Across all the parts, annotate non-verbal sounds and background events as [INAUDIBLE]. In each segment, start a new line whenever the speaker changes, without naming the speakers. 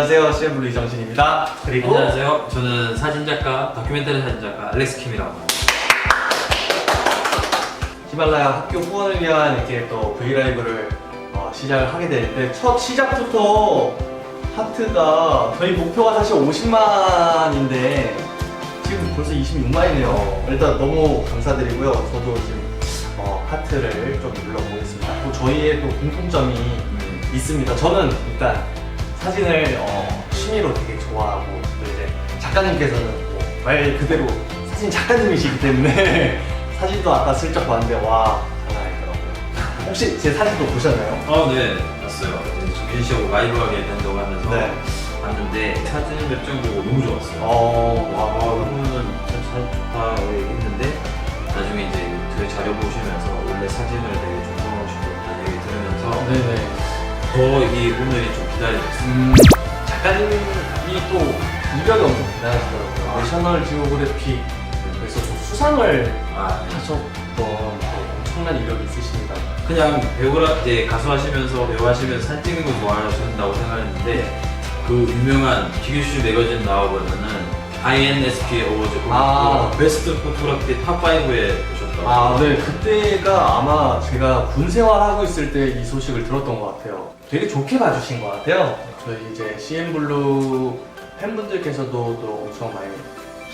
안녕하세요. CM블루 이정신입니다. 그리고
안녕하세요. 저는 사진작가, 다큐멘터리 사진작가 알렉스 킴이라고 합니다.
히말라야 학교 후원을 위한 이렇게 또 브이라이브를 어, 시작을 하게 되는데 첫 시작부터 하트가 저희 목표가 사실 50만인데 지금 벌써 26만이네요. 일단 너무 감사드리고요. 저도 지금 어, 하트를 좀 눌러보겠습니다. 또 저희의 또 공통점이 있습니다. 저는 일단 사진을 어, 취미로 되게 좋아하고 또 이제 작가님께서는 뭐 말 그대로 사진 작가님이시기 때문에 [LAUGHS] 사진도 아까 슬쩍 봤는데 와 장난 아니더라고요. 혹시 제 사진도 보셨나요?
어, 네, 봤어요. 이제 정진 씨하고 라이브하게 된다고 하면서
네.
봤는데 사진을 몇장 보고 너무 좋았어요.
어,
와,
와,
그러면은 진짜 사진 좋다 얘기했는데 나중에 이제 저희 자료 보시면서 원래 사진을 되게 존경하시고 얘기 들으면서
네네.
더이 오늘이 좀 기다려졌어요.
음, 작가님이 또 이력이 엄청 대단하시더라고요.
아.
내셔널 지오그래픽 그래서 또 수상을
아, 네.
하셨던 또 엄청난 이력이 있으십니다.
그냥 배우라 이제 가수 하시면서 배우 하시면서 사진 찍는 거 좋아하신다고 생각했는데 그 유명한 기교슈 매거진 나와보면은 INSP 어워즈
아.
베스트 포토그래피 탑 5에 오셨다고.
아, 네. 그때가 아마 제가 군 생활하고 있을 때 이 소식을 들었던 것 같아요. 되게 좋게 봐주신 것 같아요. 저희 이제 CN블루 팬분들께서도 또 엄청 많이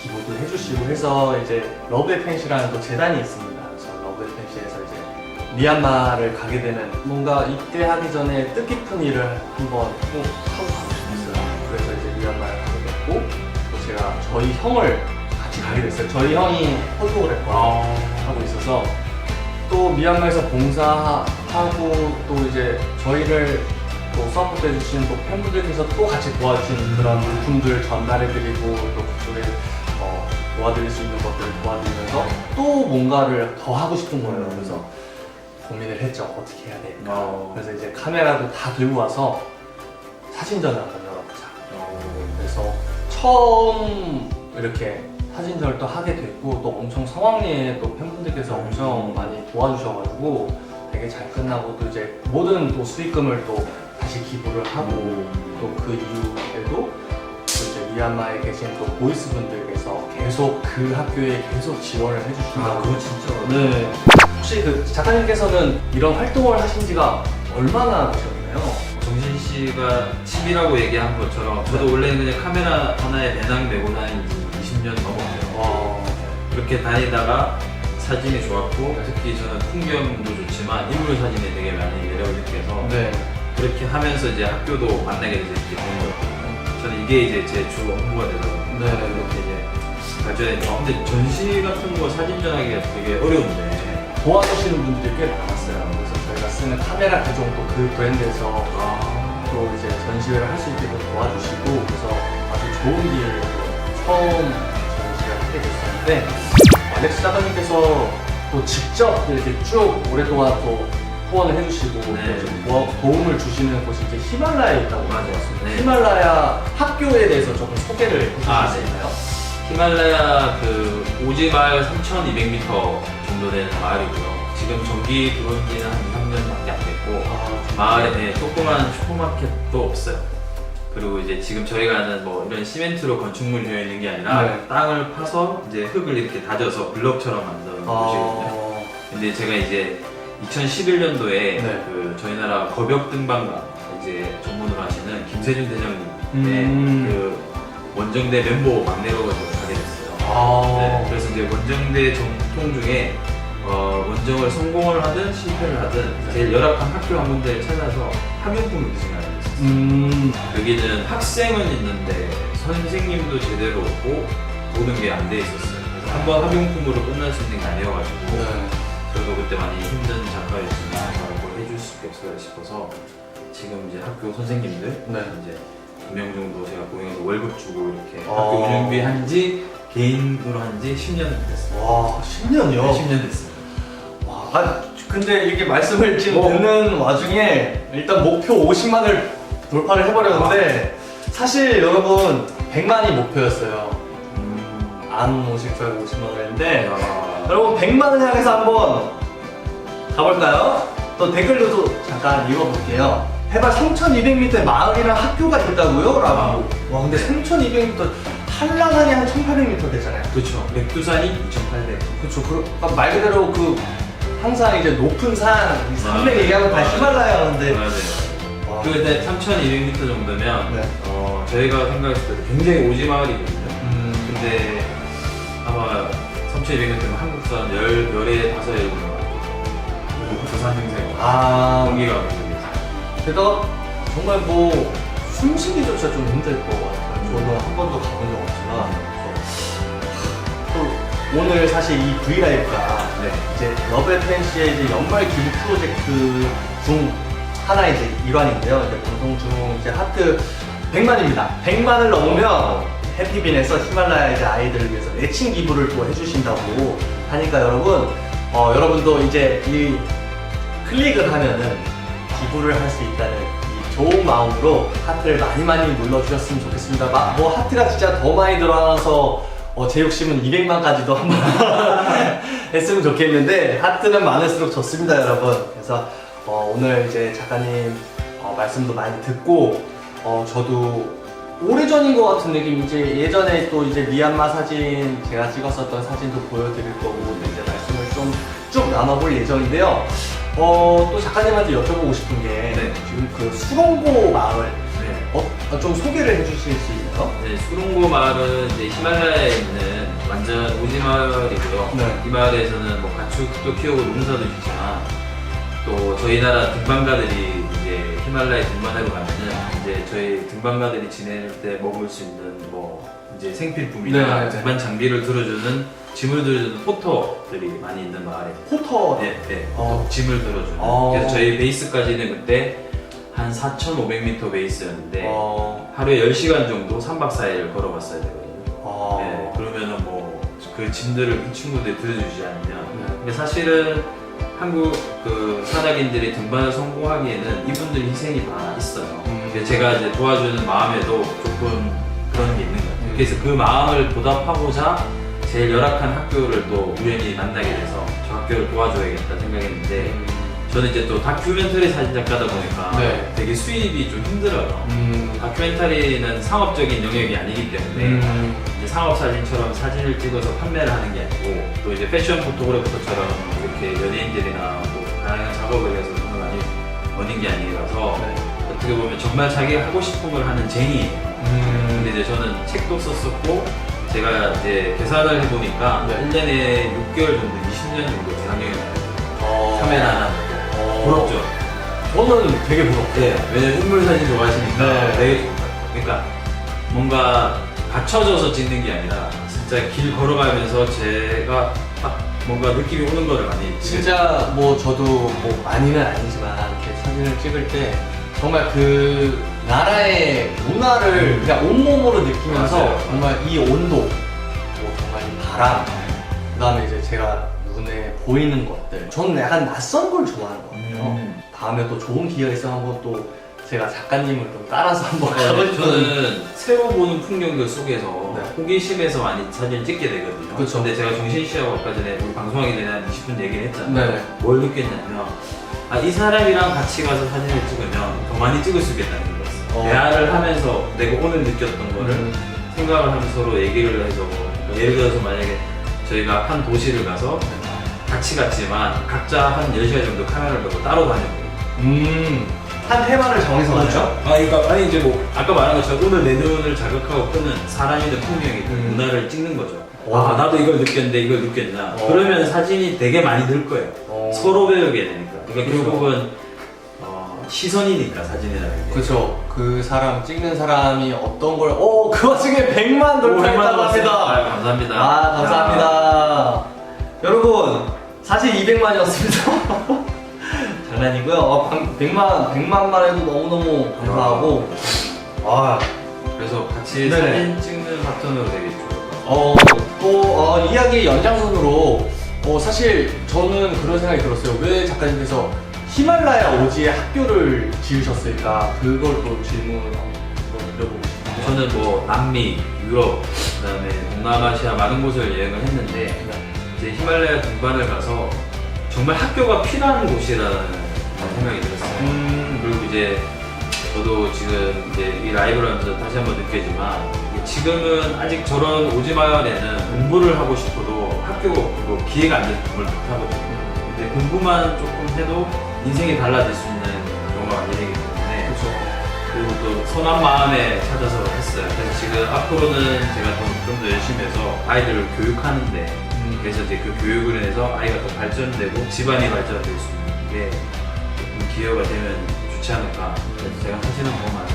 기부도 해주시고 해서 이제 러브의 팬시라는 또 재단이 있습니다. 그래서 러브의 팬시에서 이제 미얀마를 가게 되는 뭔가 입대하기 전에 뜻깊은 일을 한번 꼭 하고 가고 싶었어요. 그래서 이제 미얀마를 가게 됐고 또 제가 저희 형을 같이 가게 됐어요. 저희 형이 포토그래퍼
아.
하고 있어서 또 미얀마에서 봉사하고 또 이제 저희를 또 서포트 해 주신 또 팬분들께서 또 같이 도와주신 그런 물품들 전달해드리고 또 그쪽에 어, 도와드릴 수 있는 것들을 도와드리면서 또 뭔가를 더 하고 싶은 거예요. 그래서 고민을 했죠. 어떻게 해야 될까.
어.
그래서 이제 카메라도 다 들고 와서 사진전을 한번 열어보자.
어.
그래서 처음 이렇게 또 하게 됐고 또 엄청 성황리에 또 팬분들께서 엄청 많이 도와주셔가지고 되게 잘 끝나고 또 이제 모든 또 수익금을 또 다시 기부를 하고 또 그 이후에도 또 이제 미얀마에 계신 또 보이스 분들께서 계속 그 학교에 계속 지원을 해주신다고
아, 그거 진짜.
네. 혹시 그 작가님께서는 이런 활동을 하신 지가 얼마나 되셨나요?
정신 씨가 취미라고 얘기한 것처럼 저도 원래는 그냥 카메라 하나에 배낭 메고 다닌 지 20년 넘었어요.
와.
그렇게 다니다가 사진이 좋았고 특히 저는 풍경도 좋지만 인물 사진에 되게 많이 매력을 느껴서
네.
그렇게 하면서 이제 학교도 만나게 돼서 이렇게 된 거거든요. 저는 이게 이제 제 주 업무가 되더라고요.
네.
이렇게 이제 발전했죠. 아, 근데 전시 같은 거 사진 전하기가 되게 어려운데.
도와주시는 분들이 꽤 많았어요. 그래서 저희가 쓰는 카메라 구종도 그 브랜드에서
아,
또 이제 전시회를 할 수 있게끔 도와주시고 그래서 아주 좋은 기회를 또 처음 하게 됐었는데 알렉스 작가님께서 또 직접 이렇게 쭉 오랫동안 또 후원을 해주시고 또
네.
좀 도와- 도움을 주시는 곳이 이제 히말라야에 있다고
맞아요. 네.
히말라야 학교에 대해서 조금 소개를 해주실
아,
수
네.
있나요?
히말라야 그 오지마을 3,200m 정도 되는 마을이고요. 지금 전기 들어온 지는 한 3년밖에 안 됐고
아,
마을에 네, 조그만 슈퍼마켓도 없어요. 그리고 이제 지금 저희가 아는 뭐 이런 시멘트로 건축물이 되어 있는 게 아니라
네.
땅을 파서 이제 흙을 이렇게 다져서 블럭처럼 만드는 곳이거든요.
아,
근데 제가 이제 2011년도에
네.
그 저희 나라 거벽 등반가 이제 전문으로 하시는 김세준 대장님의
음.
그 원정대 멤버 막내로 가게 됐어요.
아,
네, 그래서 이제 원정대 전통 중에 어, 원정을 성공을 하든 실패를 하든 제일 열악한 학교 한 군데 찾아서 학용품을 있었어요.
음,
여기는 학생은 있는데 선생님도 제대로 없고 모든 게안 돼 있었어요. 그래서 한번 학용품으로 끝날 수 있는 게 아니어가지고
네.
저도 그때 많이 힘든 작가였지만 뭘 해줄 수밖에 없을까 싶어서 지금 이제 학교 선생님들
네.
이제 두 명 정도 제가 공연에서 월급 주고 이렇게
아.
학교 운영비 한지 개인으로 한지 10년 됐어요.
와, 10년이요?
네, 10년 됐어요.
와, 아, 근데 이렇게 말씀을 지금
어.
듣는 와중에 일단 목표 50만을 돌파를 해버렸는데 사실 여러분 100만이 목표였어요.
음.
안 오실 줄 알고 50만을 했는데
야.
여러분 100만을 향해서 한번 가볼까요? 또 댓글도 잠깐 읽어볼게요. 해발 3,200m의 마을이랑 학교가 있다고요? 라고. 와, 근데 3,200m, 한라산이 한 1,800m 되잖아요.
그렇죠. 백두산이 2,800.
그쵸. 그, 그러니까 말 그대로 그, 항상 이제 높은 산, 이 산맥
아,
얘기하면 다. 히말라야 하는데.
맞아요.
와.
그 일단 3,200m 정도면
네.
어, 저희가 생각했을 때 굉장히 오지 마을이거든요.
음,
근데 아마 3,200m면 한국 사람 열 열에 다섯 같아요. 부산 행생.
아,
공기가 모르겠어요.
게다가 정말 뭐 숨쉬기조차 좀 힘들 것 같아요. 저는 한 번도 가본 적 없지만 그래서 또 오늘 사실 이 브이라이브가
네.
이제 러브 팬시의 이제 연말 기부 프로젝트 중 하나의 이제 일환인데요. 이제 방송 중 이제 하트 100만입니다. 100만을 넘으면 해피빈에서 히말라야 이제 아이들을 위해서 애칭 기부를 또 해주신다고 하니까 여러분, 어, 여러분도 이제 이 클릭을 하면은 기부를 할 수 있다는 이 좋은 마음으로 하트를 많이 많이 눌러주셨으면 좋겠습니다. 마- 뭐 하트가 진짜 더 많이 들어와서 어, 제 욕심은 200만까지도 한번 [LAUGHS] 했으면 좋겠는데 하트는 많을수록 좋습니다, 여러분. 그래서 어, 오늘 이제 작가님 어, 말씀도 많이 듣고 어, 저도 오래전인 것 같은 느낌 이제 예전에 또 이제 미얀마 사진 제가 찍었었던 사진도 보여드릴 거고 또 이제 말씀을 좀 쭉 나눠볼 예정인데요. 어, 또 작가님한테 여쭤보고 싶은 게
네.
지금 그 수롱고 마을
네.
어, 어, 좀 소개를 해주실 수 있나요?
네, 수롱고 마을은 이제 히말라야에 있는 완전 오지 마을이고요.
네.
이 마을에서는 뭐 가축도 키우고 농사도 짓지만 또 저희 나라 등반가들이 이제 히말라야 등반하러 가면은 이제 저희 등반가들이 지낼 때 먹을 수 있는 뭐 이제 생필품이나
네, 네.
등반 장비를 들어주는 짐을 들어주는 포터들이 많이 있는 마을이에요.
포터
네, 네.
어.
짐을 들어주는.
어.
그래서 저희 베이스까지는 그때 한 4,500m 베이스였는데
어,
하루에 10시간 정도 3박 4일 걸어갔어야 되거든요.
어,
네, 그러면은 뭐 그 짐들을 그 친구들이 들어주지 않으면
네.
근데 사실은 한국 그 산악인들이 등반을 성공하기에는 이분들 희생이 다 있어요.
음.
제가 이제 도와주는 마음에도 조금 그런 게 있는 것 같아요.
음.
그래서 그 마음을 보답하고자 제일 열악한 학교를 또 우연히 만나게 돼서 저 학교를 도와줘야겠다 생각했는데 저는 이제 또 다큐멘터리 사진 작가다 보니까
네.
되게 수입이 좀 힘들어요.
음,
다큐멘터리는 상업적인 영역이 아니기 때문에
음,
이제 상업 사진처럼 사진을 찍어서 판매를 하는 게 아니고 또 이제 패션 포토그래퍼처럼 이렇게 연예인들이나 또 다양한 작업을 해서 돈을 많이 버는 게 아니라서
네.
어떻게 보면 정말 자기가 하고 싶은 걸 하는 쟁이에요.
음,
근데 이제 저는 책도 썼었고 제가 이제 계산을 해보니까
네.
1년에 6개월 정도 20년 정도 대학교에
어,
카메라 하나
어,
부럽죠?
저는 되게 부럽고
네, 왜냐면 인물 사진 좋아하시니까
네.
되게 같아요. 그러니까 뭔가 갖춰져서 찍는 게 아니라 진짜 길 걸어가면서 제가 딱 뭔가 느낌이 오는 거를 많이.
진짜 뭐 저도 뭐 많이는 아니지만 이렇게 사진을 찍을 때 정말 그 나라의 문화를 그냥 온몸으로 느끼면서
음. 맞아요.
정말 이 온도, 뭐 정말 이 바람, 그다음에 이제 제가 눈에 보이는 것들, 저는 약간 낯선 걸 좋아하는 것 같아요.
음.
다음에 또 좋은 기회가 있으면 한번 또 제가 작가님을 좀 따라서 한번
네,
가고 싶은
저는 새로 보는 풍경들 속에서
네.
호기심에서 많이 사진을 찍게 되거든요.
그쵸.
근데 제가 정신 씨하고 아까 전에 우리 방송하기 전에 한 20분 얘기를 했잖아요.
네.
뭘 느꼈냐면 아, 이 사람이랑 같이 가서 사진을 찍으면 더 많이 찍을 수 있겠다는 거였어요.
어.
대화를 하면서 내가 오늘 느꼈던 거를
음.
생각을 하면서 서로 얘기를 해서 그러니까 예를 들어서 만약에 저희가 한 도시를 가서 같이 갔지만 각자 한 10시간 정도 카메라를 들고 따로 다녀요.
음, 한 테마를 정해서 가죠?
아, 그러니까 아니 이제 뭐 아까 말한 것처럼 오늘 내 눈을 자극하고 끄는 사람이든 풍경이든
음.
문화를 찍는 거죠.
와.
아 나도 이걸 느꼈는데 이걸 느꼈나?
어.
그러면 사진이 되게 많이 늘 거예요.
어.
서로 배우게 되니까. 그러니까
그쵸.
결국은 어, 시선이니까 사진이라는 게.
그렇죠. 그 사람 찍는 사람이 어떤 걸, 어, 그 와중에 100만
오,
돌파했다고 합니다.
아유, 감사합니다.
아, 감사합니다. 여러분, 사실 200만이었습니다. [LAUGHS] 장난이고요. 어, 100만, 100만만 해도 너무너무 감사하고. 아,
그래서 같이
네네.
사진 찍는 파트너로 되게 좋을 것 같아요.
어, 또, 어, 이야기 연장선으로, 어, 사실 저는 그런 생각이 들었어요. 왜 작가님께서 히말라야 오지에 학교를 지으셨을까? 그걸 또 질문을 한번 드려보고 싶어요.
저는 뭐 남미, 유럽, 그다음에 동남아시아 많은 곳을 여행을 했는데 이제 히말라야 등반을 가서 정말 학교가 필요한 곳이라는 생각이 들었어요.
음,
그리고 이제 저도 지금 이제 이 라이브를 하면서 다시 한번 느끼지만 지금은 아직 저런 오지마을에는 공부를 하고 싶어도 학교가 없고 기회가 안 돼서 공부를 못 하거든요. 근데 공부만 조금 해도 인생이 달라질 수 있는 경우가 많이 되기 때문에. 그리고 또 선한 마음에 찾아서 했어요. 그래서 지금 앞으로는 제가 좀더 열심히 해서 아이들을 교육하는데
음.
그래서 이제 그 교육을 해서 아이가 더 발전되고 집안이 발전될 수 있는 게 기회가 되면 좋지 않을까. 그래서 제가 사실은 더 많이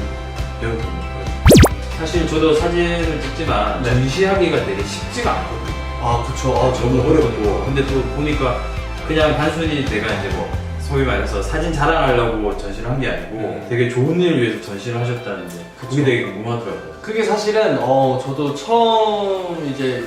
배우고 있거든요. 사실 저도 사진을 찍지만
네.
전시하기가 되게 쉽지가 않거든요.
아, 그쵸. 아,
너무 어렵고 근데 또 보니까 그냥 단순히 내가 이제 뭐 소위 말해서 사진 자랑하려고 전시를 한 게 아니고
네.
되게 좋은 일을 위해서 전시를 하셨다는데 그게
그쵸.
되게 궁금하더라고요.
그게 사실은 어 저도 처음 이제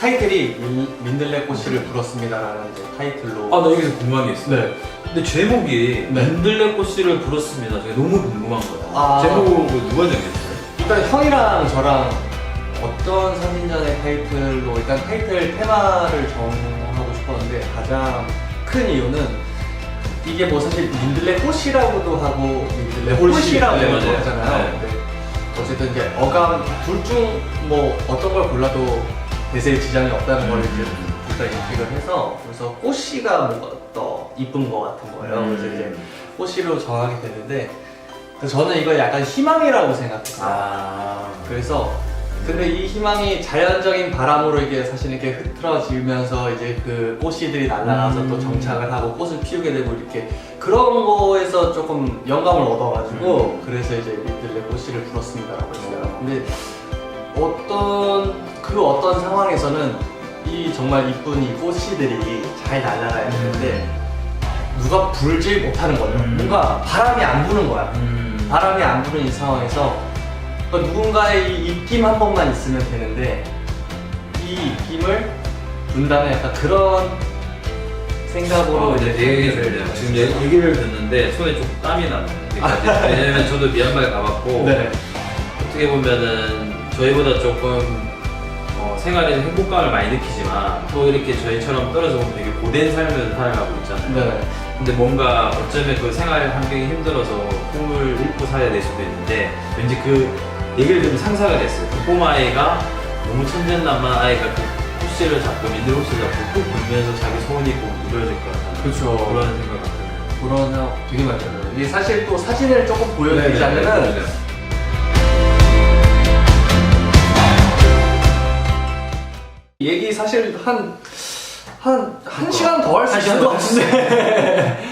타이틀이 민, 민들레 꽃씨를 불었습니다라는 이제 타이틀로
아 나 여기서 궁금한 게 있어.
네.
근데 제목이
네.
민들레 꽃씨를 불었습니다. 제가 너무 궁금한 거야.
아.
제목을 누가 정했어요?
일단 형이랑 저랑 어떤 사진전의 타이틀로 일단 타이틀 테마를 정하고 싶었는데 가장 큰 이유는 이게 뭐 사실 민들레 꽃이라고도 하고 민들레
홀씨.
홀씨라고도
네, 맞아요.
하잖아요.
네.
근데 어쨌든 이제 어감 둘 중 뭐 어떤 걸 골라도 대세에 지장이 없다는 걸 이제 다 인식을 해서 그래서 꽃씨가 뭔가 더 이쁜 것 같은 거예요. 그래서
음.
이제 꽃씨로 정하게 됐는데 그래서 저는 이걸 약간 희망이라고 생각했어요.
아
그래서 근데 이 희망이 자연적인 바람으로 이게 사실 이렇게 흐트러지면서 이제 그 꽃씨들이 날아가서 또
음.
정착을 하고 꽃을 피우게 되고 이렇게 그런 거에서 조금 영감을 얻어가지고
음.
그래서 이제 민들레 꽃씨를 불었습니다라고 했어요. 근데 어떤 그 어떤 상황에서는 이 정말 이쁜 이 꽃씨들이 잘 날아가야 되는데 누가 불질 못하는 거예요.
음.
뭔가 바람이 안 부는 거야.
음.
바람이 안 부는 이 상황에서 그러니까 누군가의 이 입김 한 번만 있으면 되는데 이 입김을 분다는 약간 그런 생각으로
어, 이제 되게 좋네요. 지금 얘- 얘기를 듣는데 손에 좀 땀이 나네요. 그러니까 왜냐면 저도 미얀마에 가봤고 [LAUGHS]
네.
어떻게 보면은 저희보다 조금 어, 생활에 행복감을 많이 느끼지만 또 이렇게 저희처럼 떨어져 보면 되게 고된 삶을 살아가고 있잖아요.
네.
근데 뭔가 어쩌면 그 생활 환경이 힘들어서 꿈을 잃고 살아야 될 수도 있는데 왠지 그 얘기를 들으면 상상이 됐어요. 그 꼬마아이가 너무 천진난만 아이가 그 호시를 잡고 민들 호시를 잡고 꾹 불면서 자기 소원이 꼭 이루어질 것 같다는
그렇죠.
그런 생각 같아요.
그런 생각 되게 많이 들어요. 이게 사실 또 사진을 조금
네,
보여드리자면은 얘기 사실 한 한 한 시간 더
할수한
있을 것 같은데 [LAUGHS]